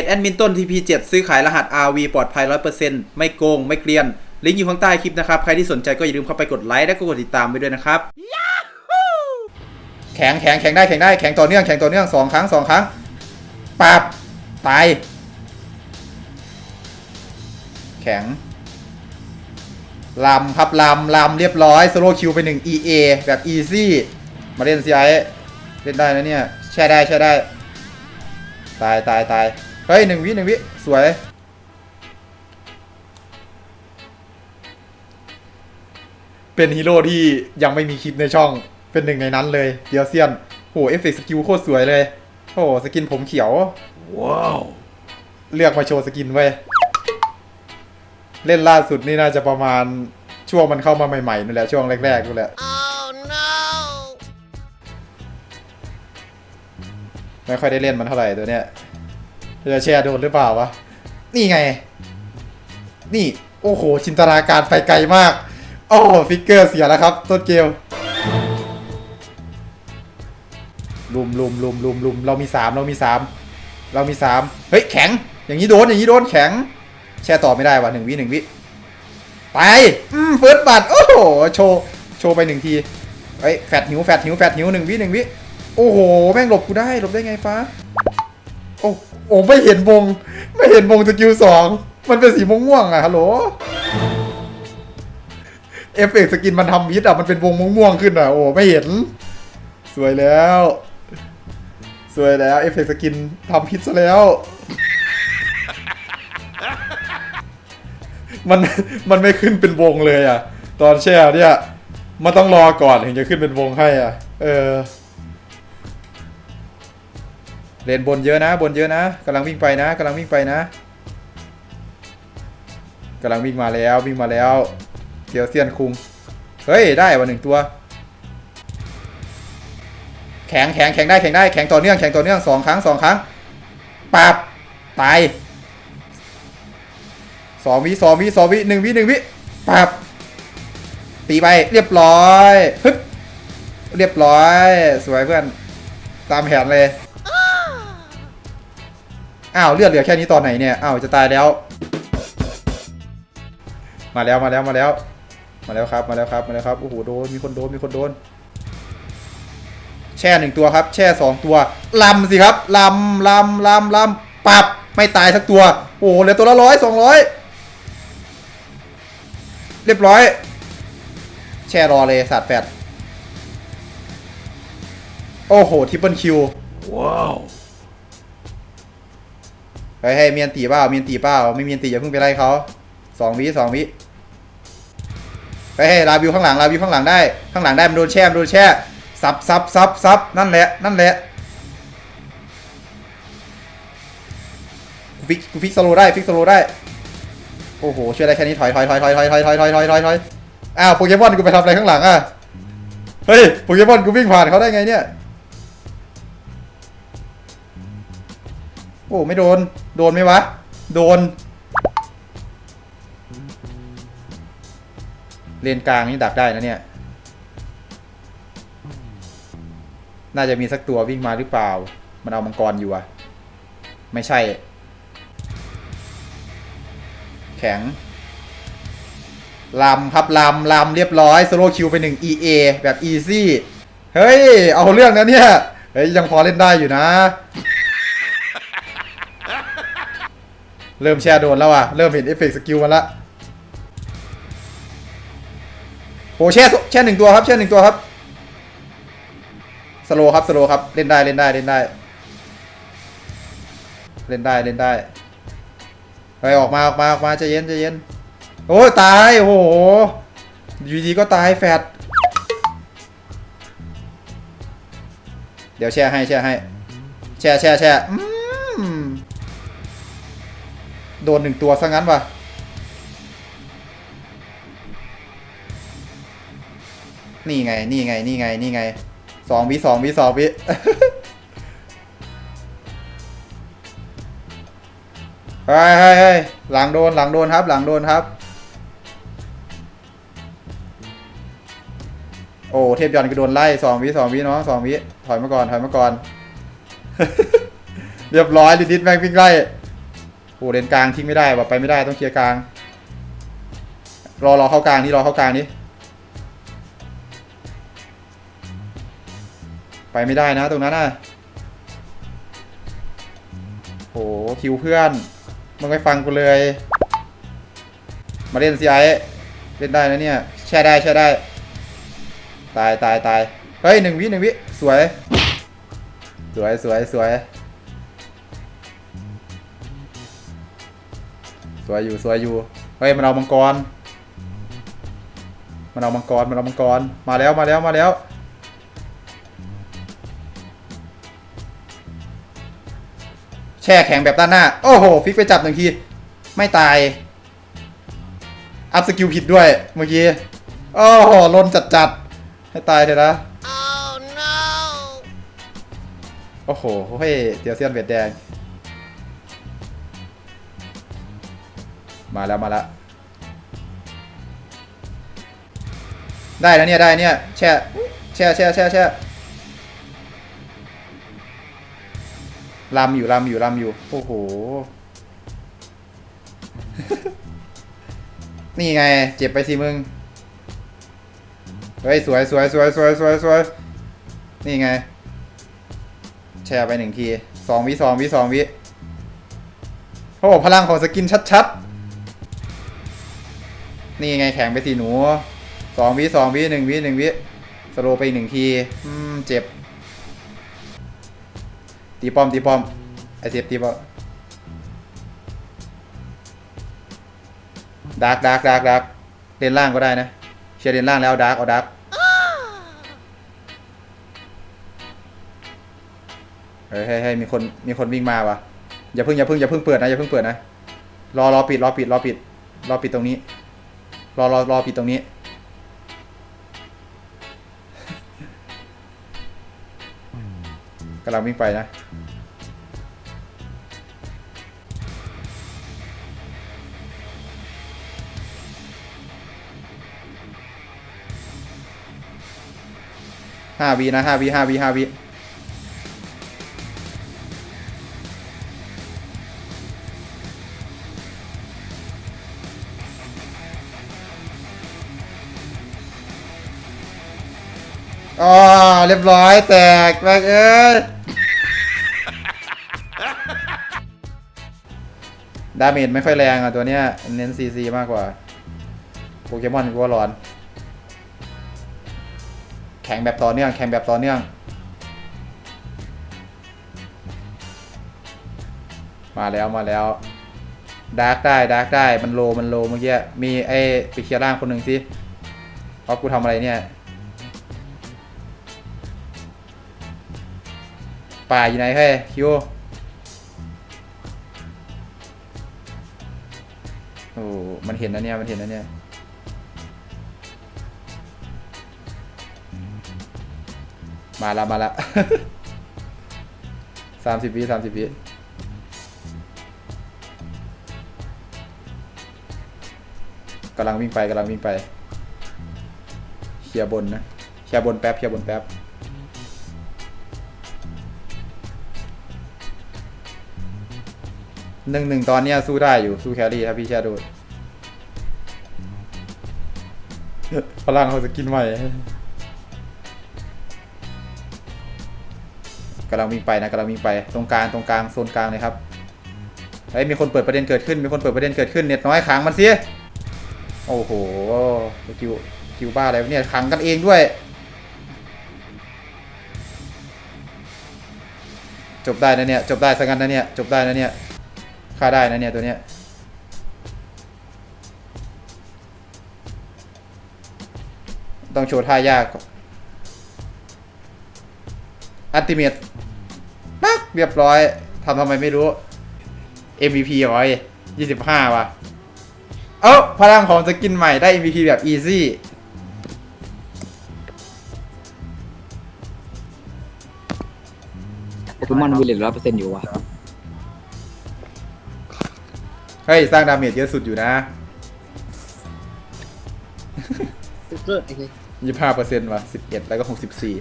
จแอดมินต้น TP7 ซื้อขายรหัส RV ปลอดภัย 100%ไม่โกง ไม่เกลียน ลิงก์อยู่ข้างใต้คลิปนะครับ ใครที่สนใจก็อย่าลืมเข้าไปกดไลค์และก็กดติดตามไปด้วยนะครับ แข็งแข็งแข็งได้แข็งได้แข็งต่อเนื่องแข็งต่อเนื่องสองครั้งสองครั้งปับตาย แข็งลำครับลำลำเรียบร้อยโซโลคิวไปหนึ่ง EA แบบ easy มาเล่น CI เล่นได้นะเนี่ย แช่ได้แช่ได้ ตายตายตาย เฮ้ยหนึ่งวิหนึ่งวิสวย เป็นฮีโร่ที่ยังไม่มีคลิปในช่อง เป็นหนึ่งในนั้นเลย เดียวเซียนโหเอฟเฟกต์สกิลโคตรสวยเลย โอ้สกินผมเขียว ว้าว เลือกมาโชว์สกินไว้ยเล่นล่าสุดนี่น่าจะประมาณช่วงมันเข้ามาใหม่ๆนั่นแหละช่วงแรกๆนั่นแหละ Oh no! ไม่ค่อยได้เล่นมันเท่าไหร่ตัวเนี้ย จะแชร์โดนหรือเปล่าวะ นี่ไง นี่ โอ้โห จินตนาการไปไกลมาก โอ้โหฟิกเกอร์เสียแล้วครับ ต้นเกมลุมลุมลุมลุมลุมเรามีสามเรามีสามเรามีสามเฮ้ย แข็ง อย่างนี้โดน อย่างนี้โดน แข็ง แช่ต่อไม่ได้ว่ะหนึ่งวิหนึ่งวิ ไป อืมเฟิร์สบัตโอ้โห โชว์ โชว์ไปหนึ่งทีเฮ้ย แฟดหิว แฟดหิว แฟดหิวหนึ่งวิหนึ่งวิ โอ้โห แม่งหลบกูได้ หลบได้ไงฟ้า โอ้ อ้ไม่เห็นวงไม่เห็นวงสกิลสองมันเป็นสีม่วงอะฮัลโหลเอฟเฟกสกินมันทำพิษอะมันเป็นวงม่วงขึ้นอะโอ้ไม่เห็น สวยแล้ว สวยแล้วเอฟเฟกสกินทำพิษซะแล้ว มันมันไม่ขึ้นเป็นวงเลยอะตอนแช่เนี่ยมันต้องรอก่อนถึงจะขึ้นเป็นวงให้อะ เออ เลนบนเยอะนะ บนเยอะนะกำลังวิ่งไปนะกำลังวิ่งไปนะกำลังวิ่งมาแล้ววิ่งมาแล้วเดียวเซียนคุงเฮ้ยได้วันหนึ่งตัว แข็งแข็งแข็งได้แข็งได้แข็งต่อเนื่องแข็งต่อเนื่องสองครั้งสองครั้งปับตายสองวิสองวิสองวิหนึ่งวิหนึ่งวิปับตีไปเรียบร้อยฮึบเรียบร้อย สวยเพื่อน ตามแผนเลย อ้าวเลือดเหลือแค่นี้ตอนไหนเนี่ยอ้าวจะตายแล้ว มาแล้วมาแล้วมาแล้ว มาแล้วครับมาแล้วครับมาแล้วครับโอ้โหโดนมีคนโดนมีคนโดน แช่หนึ่งตัวครับ แช่สองตัวลำสิครับลำลำลำลำปับไม่ตายสักตัว โอ้โหเหลือตัวละร้อยสองร้อยเรียบร้อย แช่รอเลยสัตว์แฟดโอ้โห ทิปเปิลคิว ว้าว เฮ้ยเฮ้ยเมียนตีเปล่าเมียนตีเปล่าไม่เมียนตีอย่าเพิ่งไปไล่เขาสองวิสองวิเฮ้ยเฮ้ยลาบิวข้างหลังลาบิวข้างหลังได้ข้างหลังได้มันโดนแช่มันโดนแช่ซับซับซับซับนั่นแหละนั่นแหละกูฟิกกูฟิกสโลได้ฟิกสโลได้โอ้โหช่วยอะได้แค่นี้ถอยถอยถอยถอยถอยถอยถอยถอยถอยถอยถอยอ้าวโปเกมอนกูไปทำอะไรข้างหลังอะเฮ้ยโปเกมอนกูวิ่งผ่านเขาได้ไงเนี่ยโอ้ไม่โดน โดนไหมวะ โดน เลนกลางนี่ดักได้นะเนี่ย น่าจะมีสักตัววิ่งมาหรือเปล่า มันเอามังกรอยู่อะไม่ใช่ แข็งลำครับลำลำเรียบร้อยโซโลคิวไปหนึ่ง EA แบบ easy เฮ้ย เอาเรื่องนะเนี่ย เฮ้ย ยังพอเล่นได้อยู่นะ เริ่มแช่โดนแล้วอะ เริ่มเห็นเอฟเฟกต์สกิลมันละโหแช่แช่หนึ่งตัวครับแช่หนึ่งตัวครับสโลครับสโลครับเล่นได้เล่นได้เล่นได้ เล่นได้เล่นได้ไปออกมาออกมาออกมาใจเย็นใจเย็นโอ้ตายโอ้โหอยู่ดีก็ตายแฟดเดี๋ยวแช่ให้แช่ให้แช่แช่แช่อืม โดนหนึ่งตัวซะงั้นวะนี่ไง นี่ไง นี่ไง นี่ไง สองวิสองวิสองวิเฮ้ยเฮ้ยเฮ้ยหลังโดน หลังโดนครับ หลังโดนครับ โอ้ เทพยอนก็โดนไล่สองวิสองวิเนาะสองวิถอยมาก่อน ถอยมาก่อน เรียบร้อยลิดิสแม่งวิ่งไล่ อ้เลนกลางทิ้งไม่ได้ว่ะไปไม่ได้ต้องเคลียร์กลาง รอรอเข้ากลางนี่รอเข้ากลางนี่ไปไม่ได้นะตรงนั้นน่ะโหคิวเพื่อนมึงไม่ฟังกูเลย มาเล่นซีไอเล่นได้นะเนี่ย แช่ได้แช่ได้ ตายตายตายเฮ้ยหนึ่งวิหนึ่งวิสวย สวยสวยสวย วยอยู่สวยอยู่เฮ้ยมันเอามังกร มันเอามังกรมันเอามังกรมาแล้วมาแล้วมาแล้วแช่แข็งแบบด้านหน้า โอ้โห ฟิกไปจับหนึ่งที ไม่ตาย อัพสกิลผิดด้วย เมื่อกี้ โอ้โหลนจัดจัดๆให้ตายเถอะนะ Oh no! โอ้โหเฮ้ยเตียวเซียนเวดแดง มาแล้วมาแล้วได้แล้วเนี่ยได้เนี่ยแช่แช่แช่แช่แช่ลำอยู่ลำอยู่ลำอยู่โอ้โห นี่ไง เจ็บไปสิมึง เฮ้ย สวยสวยสวยสวยสวยสวยนี่ไง แชร์ไปหนึ่งทีสองวิสองวิสองวิโอ้พลังของสกินชัดๆ นี่ไงแข็งไปสีหนูสองวิสองวิหนึ่งวิหนึ่งวิสโลไปอีกหนึ่งทีอืมเจ็บ ตีป้อมตีป้อมไอเจ็บตีป้อมดาร์กดาร์กดาร์กดาร์กเลนล่างก็ได้นะ เชียร์เลนล่างแล้วดาร์กเอาดาร์กเฮ้เฮ้ยเฮ้ยมีคนมีคนวิ่งมาวะอย่าเพิ่งอย่าเพิ่งอย่าเพิ่งเปิดนะอย่าเพิ่งเปิดนะรอรอปิดรอปิดรอปิดรอปิดตรงนี้ รอรอรอปิดตรงนี้ กำลังวิ่งไปนะห้าวีนะห้าวีห้าวีห้าวี อ๋อเรียบร้อยแตกแบกเอ้ยดาเมจไม่ค่อยแรงอะตัวเนี้ยเน้นซีซีมากกว่าโปเกมอนกูว่าร้อน แข่งแบบต่อเนื่อง แข่งแบบต่อเนื่อง มาแล้วมาแล้วดาร์กได้ดาร์กได้ มันโลมันโลเมื่อกี้ มีไอ้ไปเคลียร์ร่างคนหนึ่งสิเอากูทำอะไรเนี่ย ป่าอยู่ไหนเฮ้ยคิวโอ้มันเห็นนะเนี่ย มันเห็นนะเนี่ยมาละมาละสามสิบวิสามสิบวิกำลังวิ่งไปกำลังวิ่งไปเคลียร์บนนะเคลียร์บนแป๊บเคลียร์บนแป๊บ หนึ่งหนึ่งตอนเนี้ยสู้ได้อยู่สู้แครี่ถ้าพี่แช่โดดพลังเขาจะกินใหม่กำลังวิ่งไปนะกำลังวิ่งไปตรงกลางตรงกลางโซนกลางเลยครับเฮ้ยมีคนเปิดประเด็นเกิดขึ้น มีคนเปิดประเด็นเกิดขึ้นเน็ตน้อยขังมันสิโอ้โหคิวคิวบ้าอะไรเนี่ยขังกันเองด้วย จบได้นะเนี่ยจบได้สักกันนะเนี่ยจบได้นะเนี่ย ฆ่าได้นะเนี่ยตัวเนี้ยต้องโชว์ท่ายากอัลติเมตปักเรียบร้อยทำทำไมไม่รู้ MVP ร้อยยี่สิบห้าว่ะ เอ้าพลังของสกินใหม่ได้ MVP แบบ easy โปเกมอนวิลเลจร้อยเปอร์เซ็นต์อยู่ว่ะ ฮ้ย สร้างดาเมจเยอะสุดอยู่นะสุดยอดไอ้เลยยี่ห้าเปอร์เซ็นต์ว่ะสิบเอ็ดแล้วก็หกสิบสี่